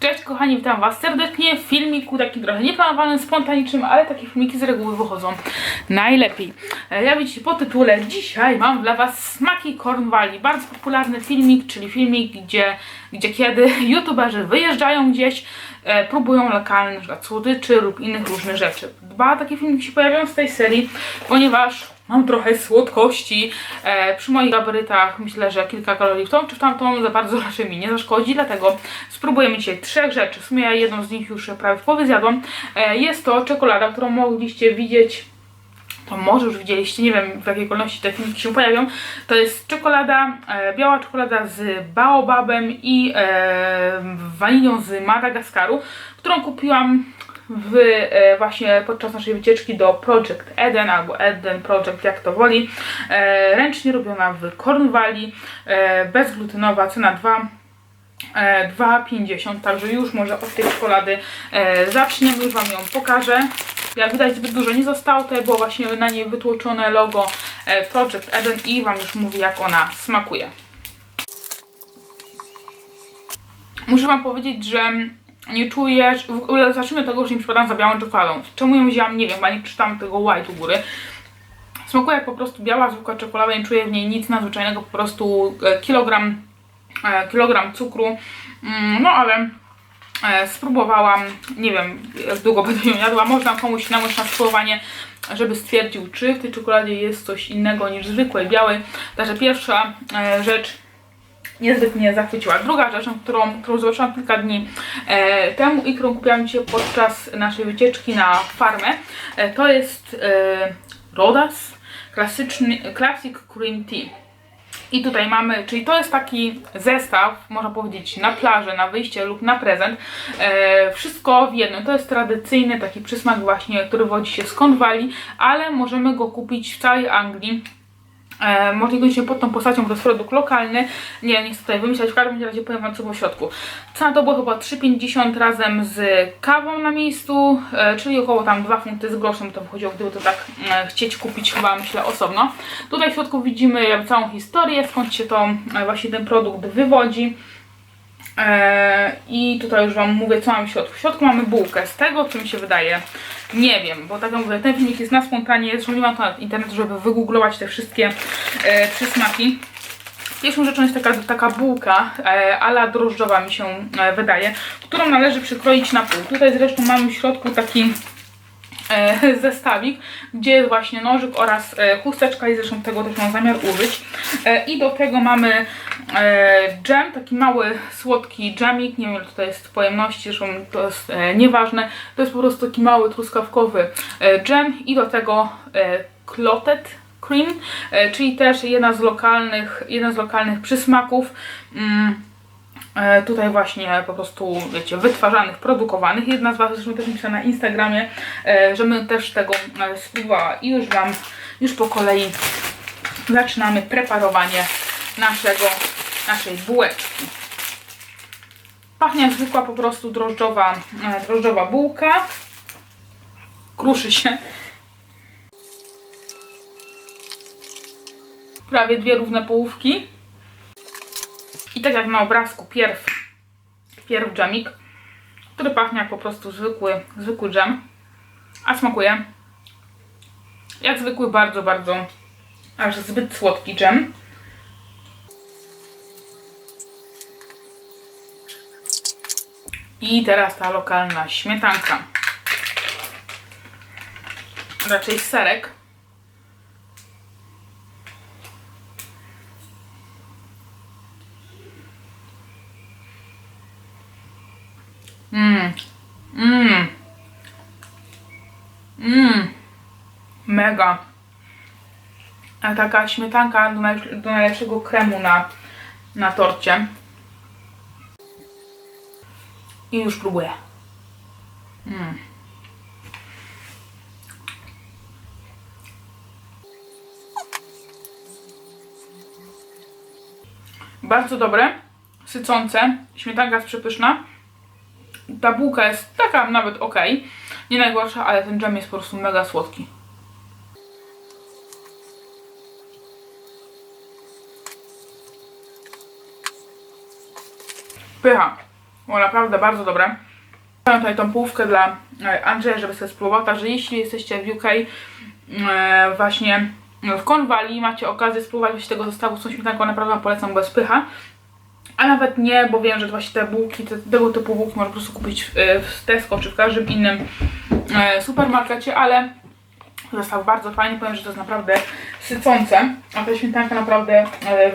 Cześć kochani, witam Was serdecznie w filmiku takim trochę nieplanowanym, spontanicznym, ale takie filmiki z reguły wychodzą najlepiej. E, Ja widzicie po tytule, dzisiaj mam dla Was smaki Cornwalli. Bardzo popularny filmik, czyli filmik, gdzie, gdzie kiedy youtuberzy wyjeżdżają gdzieś, e, próbują lokalnych słodyczy lub innych różnych rzeczy. Dwa takie filmiki się pojawiają z tej serii, ponieważ mam trochę słodkości. E, przy moich gabarytach myślę, że kilka kalorii w tą czy w tamtą za bardzo raczej mi nie zaszkodzi, dlatego spróbujemy dzisiaj trzech rzeczy. W sumie jedną z nich już prawie w połowie zjadłam. E, jest to czekolada, którą mogliście widzieć to może już widzieliście, nie wiem w jakiej kolejności te filmiki się pojawią. To jest czekolada, e, biała czekolada z baobabem i e, wanilią z Madagaskaru, którą kupiłam w, e, właśnie podczas naszej wycieczki do Project Eden albo Eden Project, jak to woli. E, ręcznie robiona w Cornwalli, e, bezglutenowa, cena 2 e, 2,50, także już może od tej czekolady e, zaczniemy, już Wam ją pokażę. Jak widać zbyt dużo nie zostało, tutaj było właśnie na niej wytłoczone logo e, Project Eden i Wam już mówię jak ona smakuje. Muszę Wam powiedzieć, że nie czuję, w ogóle zacznijmy tego, że nie przypadam za białą czekoladą. Czemu ją wzięłam, nie wiem, bo nie czytam tego white u góry. Smakuje jak po prostu biała, zwykła czekolada, nie czuję w niej nic nadzwyczajnego, po prostu e, kilogram, e, kilogram cukru. Mm, No ale spróbowałam, nie wiem jak długo będę ją jadła, można komuś namówić na spróbowanie, żeby stwierdził, czy w tej czekoladzie jest coś innego niż zwykłej białej. Także pierwsza e, rzecz niezbyt mnie zachwyciła. Druga rzecz, którą, którą zobaczyłam kilka dni e, temu i którą kupiłam dzisiaj podczas naszej wycieczki na farmę, e, to jest e, Rodas klasyczny, Classic Cream Tea. I tutaj mamy, czyli to jest taki zestaw, można powiedzieć, na plażę, na wyjście lub na prezent. E, wszystko w jednym. To jest tradycyjny taki przysmak właśnie, który wodzi się z Cornwalli, ale możemy go kupić w całej Anglii. E, może niekoniecznie pod tą postacią, bo to jest produkt lokalny. Nie, nie chcę tutaj wymyślać, w każdym razie powiem Wam co było w środku. Cena to było chyba 3,50 razem z kawą na miejscu, e, czyli około tam 2 funty z groszem to wychodziło, gdyby to tak e, chcieć kupić chyba myślę osobno. Tutaj w środku widzimy całą historię, skąd się to e, właśnie ten produkt wywodzi. E, I tutaj już Wam mówię, co mam w środku. W środku mamy bułkę. Z tego, co mi się wydaje, nie wiem, bo tak jak mówię, ten filmik jest na spontanie, mam to na internetu, żeby wygooglować te wszystkie e, przysmaki. Pierwszą rzeczą jest taka, taka bułka, e, ala drożdżowa mi się e, wydaje, którą należy przykroić na pół. Tutaj zresztą mamy w środku taki zestawik, gdzie jest właśnie nożyk oraz e, chusteczka i zresztą tego też mam zamiar użyć. E, I do tego mamy e, dżem, taki mały, słodki dżemik, nie wiem ile tutaj jest pojemności, zresztą to jest e, nieważne. To jest po prostu taki mały, truskawkowy e, dżem i do tego e, clotted cream, e, czyli też jedna z lokalnych, jeden z lokalnych przysmaków. Mm, E, tutaj właśnie po prostu, wiecie, wytwarzanych, produkowanych. Jedna z Was zresztą też napisała na Instagramie, e, że my też tego e, spróbowała i już Wam, już po kolei zaczynamy preparowanie naszego, naszej bułeczki. Pachnie jak zwykła po prostu drożdżowa, e, drożdżowa bułka. Kruszy się. Prawie dwie równe połówki. I tak jak na obrazku, pierw, pierw dżemik, który pachnie jak po prostu zwykły, zwykły dżem, a smakuje jak zwykły, bardzo, bardzo, aż zbyt słodki dżem. I teraz ta lokalna śmietanka. Raczej serek. Mmm. Mmm. Mmm. Mega. A taka śmietanka do, naj, do najlepszego kremu na, na torcie. I już próbuję. Mm. Bardzo dobre, sycące, śmietanka jest przepyszna ta bułka jest taka nawet ok, nie najgorsza, ale ten dżem jest po prostu mega słodki. Pycha. Było naprawdę bardzo dobre. Mam tutaj tą połówkę dla e, Andrzeja, żeby sobie spróbował. Także jeśli jesteście w UK, e, właśnie w Cornwalli, macie okazję spróbować właśnie tego zestawu z tą śmietanką, naprawdę polecam bez pycha. A nawet nie, bo wiem, że właśnie te bułki, te, tego typu bułki można po prostu kupić w, e, Tesco czy w każdym innym supermarkecie, ale zestaw bardzo fajny, powiem, że to jest naprawdę sycące, a ta śmietanka naprawdę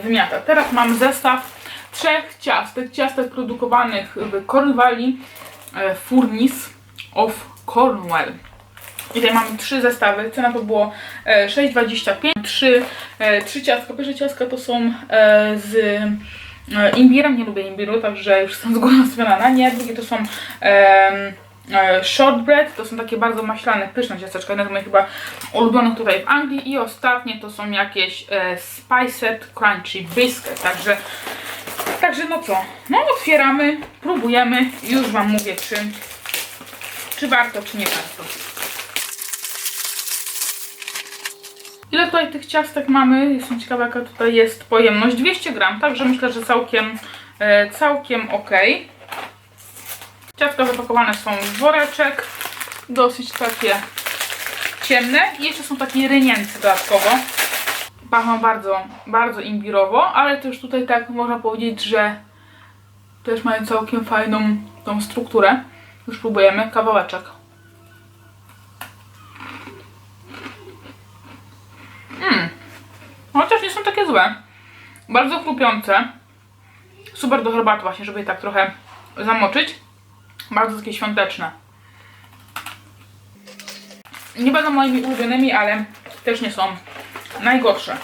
wymiata. Teraz mam zestaw trzech ciastek, ciastek produkowanych w Cornwalli, e, Furnace of Cornwall. I tutaj mamy trzy zestawy, cena to było e, 6,25, trzy, e, trzy ciastka. Pierwsze ciastka to są e, z e, imbirem, nie lubię imbiru, także już jestem z góry nastawiona na nie. Drugie to są e, shortbread, to są takie bardzo maślane, pyszne ciasteczka, jedne z moich chyba ulubionych tutaj w Anglii. I ostatnie to są jakieś e, spiced crunchy biscuit, także Także no co, no otwieramy, próbujemy i już Wam mówię, czy, czy warto, czy nie warto. Ile tutaj tych ciastek mamy? Jestem ciekawa, jaka tutaj jest pojemność. 200 gram, także myślę, że całkiem, e, całkiem ok. Ciastka zapakowane są w woreczek, dosyć takie ciemne i jeszcze są takie rynięce dodatkowo. Pachną bardzo, bardzo imbirowo, ale też tutaj tak można powiedzieć, że też mają całkiem fajną tą strukturę. Już próbujemy kawałeczek. Mmm. Chociaż nie są takie złe. Bardzo chrupiące. Super do herbaty właśnie, żeby je tak trochę zamoczyć. Bardzo takie świąteczne. Nie będą moimi ulubionymi, ale też nie są najgorsze.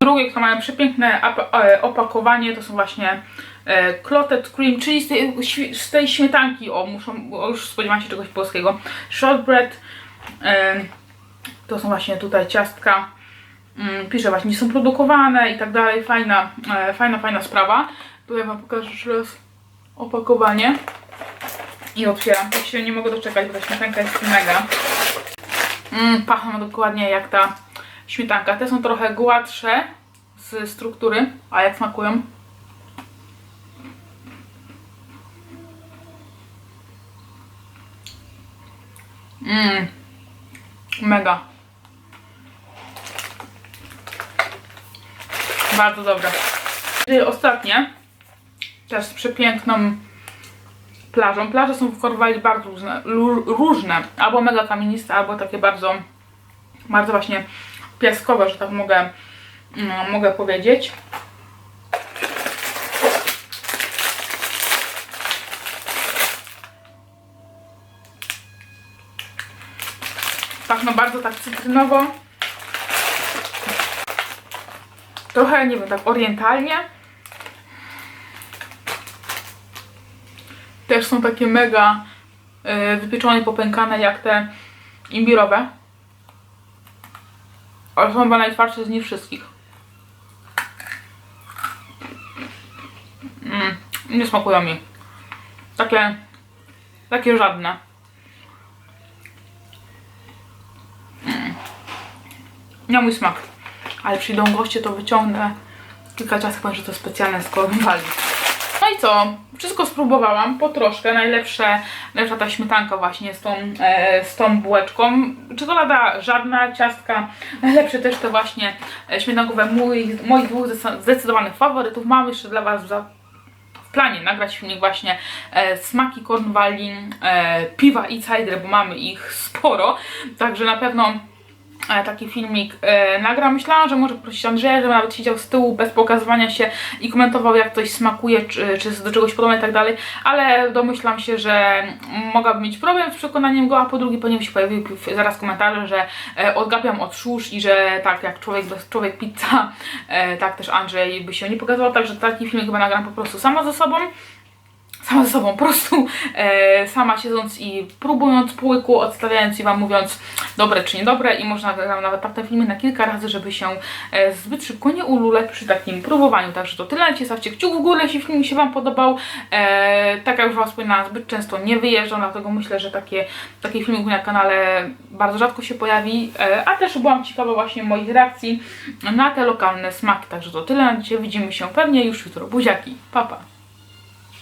Drugie, które mają przepiękne e, opakowanie, to są właśnie e, clotted cream, czyli z tej, z tej śmietanki, o, muszą, o, już spodziewam się czegoś polskiego. Shortbread, e, to są właśnie tutaj ciastka, mm, pisze właśnie, nie są produkowane i tak dalej, fajna, fajna, fajna sprawa. Tutaj wam pokażę jeszcze raz opakowanie i otwieram, tak się nie mogę doczekać, bo ta śmietanka jest mega. Mm, pachną dokładnie jak ta śmietanka. Te są trochę gładsze z struktury, a jak smakują? Mmm, mega. Bardzo dobre. Ostatnie, też z przepiękną plażą. Plaże są w Korwali bardzo różne, różne. Albo mega kamieniste, albo takie bardzo, bardzo właśnie piaskowe, że tak mogę, mm, mogę powiedzieć. Pachną bardzo tak cytrynowo. Trochę, nie wiem, tak orientalnie. Też są takie mega y, wypieczone popękane jak te imbirowe. Ale są chyba najtwardsze z nich wszystkich. Mm, nie smakują mi. Takie, takie żadne. Mm. Nie mój smak. Ale przyjdą goście, to wyciągnę kilka ciastek, powiem, że to specjalne z. I co? Wszystko spróbowałam po troszkę. Najlepsze, najlepsza ta śmietanka właśnie z tą, e, z tą bułeczką. Czekolada żadna, ciastka. Najlepsze też te właśnie e, śmietankowe moich, moich dwóch zdecy- zdecydowanych faworytów. Mam jeszcze dla Was za, w planie nagrać filmik właśnie e, smaki Cornwalli, e, piwa i cider, bo mamy ich sporo. Także na pewno taki filmik e, nagram. Myślałam, że może prosić Andrzeja, żeby nawet siedział z tyłu bez pokazywania się i komentował jak coś smakuje, czy, czy do czegoś podobne i tak dalej, ale domyślam się, że mogłabym mieć problem z przekonaniem go, a po drugie ponieważ się pojawiły zaraz komentarze, że e, odgapiam od szóż i że tak jak człowiek człowiek pizza, e, tak też Andrzej by się nie pokazał, także taki filmik chyba nagram po prostu sama ze sobą sama ze sobą, po prostu e, sama siedząc i próbując po łyku, odstawiając i Wam mówiąc dobre czy niedobre i można nagram nawet tak te filmy na kilka razy, żeby się e, zbyt szybko nie ululać przy takim próbowaniu. Także to tyle, stawcie kciuk w górę, jeśli film się Wam podobał. E, tak jak już Wam wspominałam, zbyt często nie wyjeżdżam, dlatego myślę, że takie, takie filmiki na kanale bardzo rzadko się pojawi, e, a też byłam ciekawa właśnie moich reakcji na te lokalne smaki. Także to tyle na dzisiaj, widzimy się pewnie już jutro. Buziaki, pa pa!